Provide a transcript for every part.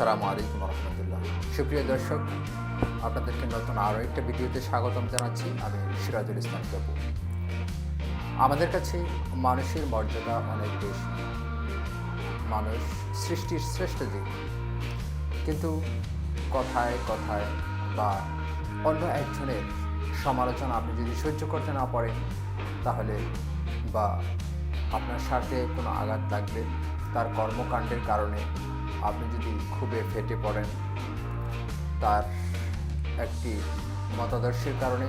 আসসালামু আলাইকুম রহমতুল্লাহ। সুপ্রিয় দর্শক, আপনাদেরকে নতুন আরও একটা ভিডিওতে স্বাগতম জানাচ্ছি। আমি সিরাজুল ইসলাম বাবু আমাদের কাছে মানুষের মর্যাদা অনেক বেশি। মানুষ সৃষ্টির শ্রেষ্ঠ জীব কিন্তু কথায় কথায় বা অন্য একজনের সমালোচনা আপনি যদি সহ্য করতে না পারেন, তাহলে বা আপনার স্বার্থে কোনো আঘাত লাগবে তার কর্মকাণ্ডের কারণে আপনি যদি খুবই ফেটে পড়েন, তার একটি মতাদর্শের কারণে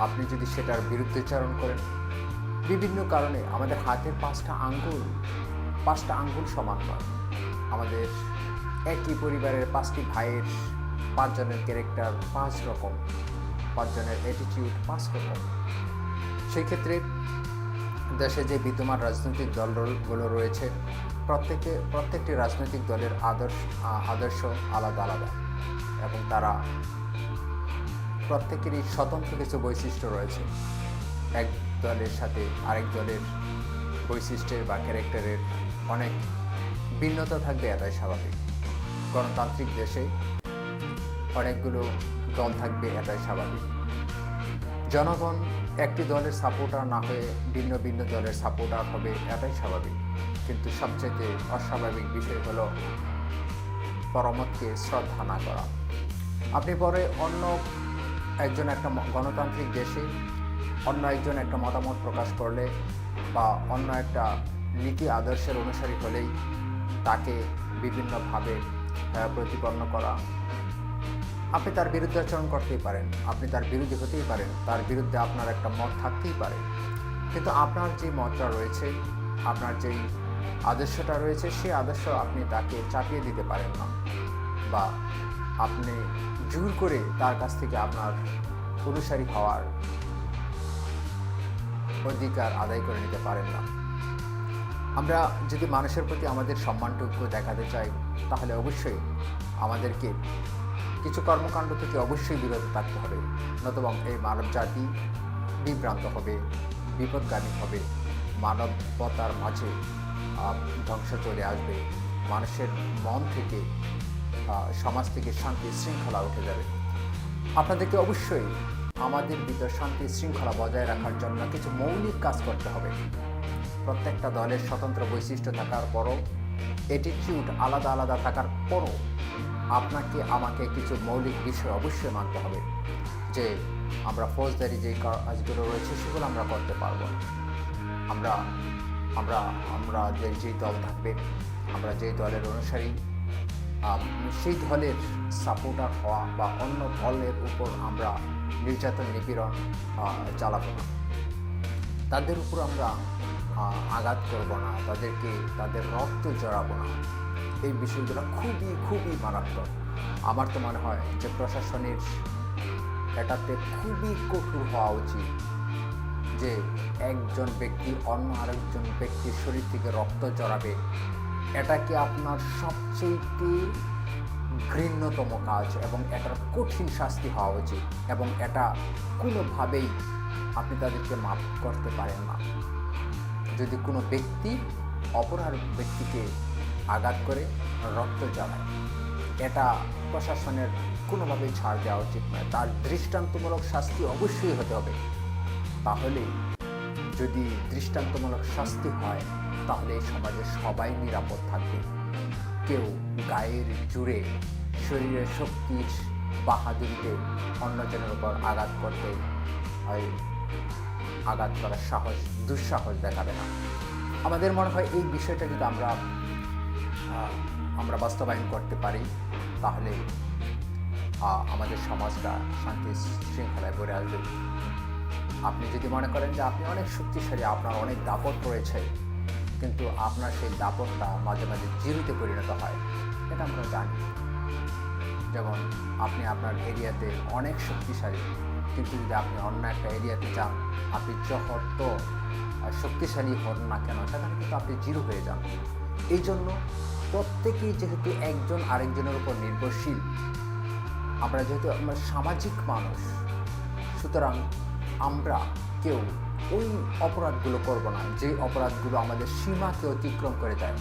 আপনি যদি সেটার বিরুদ্ধেচারণ করেন, বিভিন্ন কারণে আমাদের হাতের পাঁচটা আঙ্গুল পাঁচটা আঙ্গুল সমান নয়। আমাদের একই পরিবারের পাঁচটি ভাইয়ের পাঁচজনের ক্যারেক্টার পাঁচ রকম, পাঁচজনের অ্যাটিটিউড পাঁচ রকম। সেই ক্ষেত্রে দেশে যে বিদ্যমান রাজনৈতিক দলগুলো রয়েছে, প্রত্যেকে, প্রত্যেকটি রাজনৈতিক দলের আদর্শ আদর্শ আলাদা আলাদা এবং তারা প্রত্যেকেরই স্বতন্ত্র কিছু বৈশিষ্ট্য রয়েছে। এক দলের সাথে আরেক দলের বৈশিষ্ট্যের বা ক্যারেক্টারের অনেক ভিন্নতা থাকবে এটাই স্বাভাবিক। গণতান্ত্রিক দেশে অনেকগুলো দল থাকবে এটাই স্বাভাবিক। জনগণ একটি দলের সাপোর্টার না হয়ে ভিন্ন ভিন্ন দলের সাপোর্টার হবে এটাই স্বাভাবিক। কিন্তু সবচেয়ে অস্বাভাবিক বিষয় হলো পরমতকে শ্রদ্ধা না করা। আপনি পরে অন্য একজন একটা গণতান্ত্রিক দেশে অন্য একজন একটা মতামত প্রকাশ করলে বা অন্য একটা নীতি আদর্শের অনুসারী হলেই তাকে বিভিন্নভাবে প্রতিপন্ন করা। আপনি তার বিরুদ্ধে আচরণ করতেই পারেন, আপনি তার বিরোধী হতেই পারেন, তার বিরুদ্ধে আপনার একটা মত থাকতেই পারে। কিন্তু আপনার যে মতটা রয়েছে, আপনার যেই আদর্শটা রয়েছে, সেই আদর্শ আপনি তাকে চাপিয়ে দিতে পারেন না বা আপনি জোর করে তার কাছ থেকে আপনার অনুসারী হওয়ার অধিকার আদায় করে নিতে পারেন না। আমরা যদি মানুষের প্রতি আমাদের সম্মানটুকু দেখাতে চাই, তাহলে অবশ্যই আমাদেরকে কিছু কর্মকাণ্ড থেকে অবশ্যই বিরত থাকতে হবে। নতুবা এই মানব জাতি বিভ্রান্ত হবে, বিপদগামী হবে, মানবতার মাঝে ধ্বংস চলে আসবে। মানুষের মন থেকে সমাজ থেকে শান্তি শৃঙ্খলা উঠে যাবে। আপনাদেরকে অবশ্যই আমাদের ভিতর শান্তি শৃঙ্খলা বজায় রাখার জন্য কিছু মৌলিক কাজ করতে হবে। প্রত্যেকটা দলের স্বতন্ত্র বৈশিষ্ট্য থাকার পরও অ্যাটিটিউড আলাদা আলাদা থাকার পরও আপনাকে, আমাকে কিছু মৌলিক বিষয় অবশ্যই মানতে হবে যে আমরা ফৌজদারি যে কাজগুলো রয়েছে সেগুলো আমরা করতে পারব না। আমরা আমরা আমরা যে যেই দল থাকবে, আমরা যেই দলের অনুসারী সেই দলের সাপোর্টার হওয়া বা অন্য দলের উপর আমরা নির্যাতন নিপীড়ন চালাবো না। তাদের উপর আমরা আঘাত করব না, তাদেরকে, তাদের রক্ত জড়াবো না। এই বিষয়গুলো খুবই খুবই মারাত্মক। আমার তো মনে হয় যে প্রশাসনের এটাতে খুবই কঠোর হওয়া উচিত যে একজন ব্যক্তি অন্য আরেকজন ব্যক্তির শরীর থেকে রক্ত জড়াবে। এটা কি আপনার সবচেয়ে ঘৃণ্যতম কাজ এবং এটার কঠিন শাস্তি হওয়া উচিত এবং এটা কোনোভাবেই আপনি তাদেরকে মাফ করতে পারেন না। যদি কোনো ব্যক্তি অপর ব্যক্তিকে আঘাত করে, রক্ত জ্বালায়, এটা প্রশাসনের কোনোভাবেই ছাড় দেওয়া উচিত নয়। তার দৃষ্টান্তমূলক শাস্তি অবশ্যই হতে হবে। তাহলে যদি দৃষ্টান্তমূলক শাস্তি হয়, তাহলে এই সমাজে সবাই নিরাপদ থাকবে। কেউ গায়ের জুড়ে শরীরের শক্তির বাহাদুরিতে অন্যজনের উপর আঘাত করতে হয়। আঘাত করার সাহস, দুঃসাহস দেখাবে না। আমাদের মনে হয় এই বিষয়টা যদি আমরা আমরা বাস্তবায়ন করতে পারি, তাহলে আমাদের সমাজটা শান্তি শৃঙ্খলায় গড়ে আসবে। আপনি যদি মনে করেন যে আপনি অনেক শক্তিশালী, আপনার অনেক দাপট রয়েছে, কিন্তু আপনার সেই দাপটটা মাঝে মাঝে জিরোতে পরিণত হয়, এটা আমরা জানি। যেমন, আপনি আপনার এরিয়াতে অনেক শক্তিশালী কিন্তু যদি আপনি অন্য একটা এরিয়াতে যান, আপনি যত শক্তিশালী হন না কেন, সেখানে কিন্তু আপনি জিরো হয়ে যান। এই জন্য প্রত্যেকেই যেহেতু একজন আরেকজনের উপর নির্ভরশীল, আমরা যেহেতু আমরা সামাজিক মানুষ, সুতরাং আমরা কেউ ওই অপরাধগুলো করব না, যে অপরাধগুলো আমাদের সীমাকে অতিক্রম করে দেয়।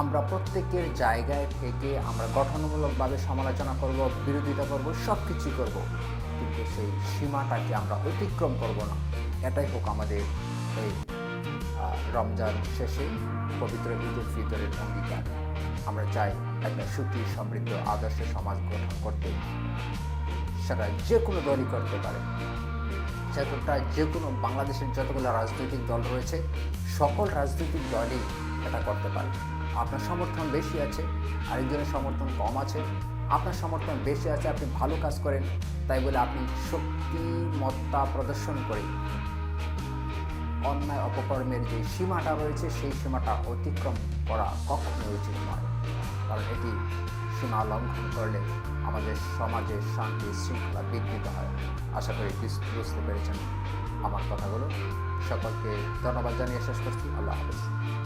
আমরা প্রত্যেকের জায়গায় থেকে আমরা গঠনমূলকভাবে সমালোচনা করব, বিরোধিতা করব সব কিছুই করব। কিন্তু সেই সীমাটাকে আমরা অতিক্রম করব না। এটাই হোক আমাদের এই রমজান শেষে পবিত্র ঈদুল ফিতরের অঙ্গীকার। আমরা চাই একটা সুখী, সমৃদ্ধ, আদর্শ সমাজ গঠন করতে। সেটা যে কোনো দলই করতে পারে। সেটা যে কোনো বাংলাদেশের যতগুলো রাজনৈতিক দল রয়েছে, সকল রাজনৈতিক দলই এটা করতে পারে। আপনার সমর্থন বেশি আছে, আরেকজনের সমর্থন কম আছে। আপনার সমর্থন বেশি আছে, আপনি ভালো কাজ করেন, তাই বলে আপনি শক্তিমত্তা প্রদর্শন করে অন্যায় অপকর্মের যে সীমাটা রয়েছে, সেই সীমাটা অতিক্রম করা কখনোই উচিত নয়। কারণ এটি সীমা লঙ্ঘন করলে আমাদের সমাজে শান্তি শৃঙ্খলা বিঘ্নিত হয়। আশা করি বুঝ- বুঝতে পেরেছেন আমার কথাগুলো। সকলকে ধন্যবাদ জানিয়ে শেষ করছি। আল্লাহ হাফিজ।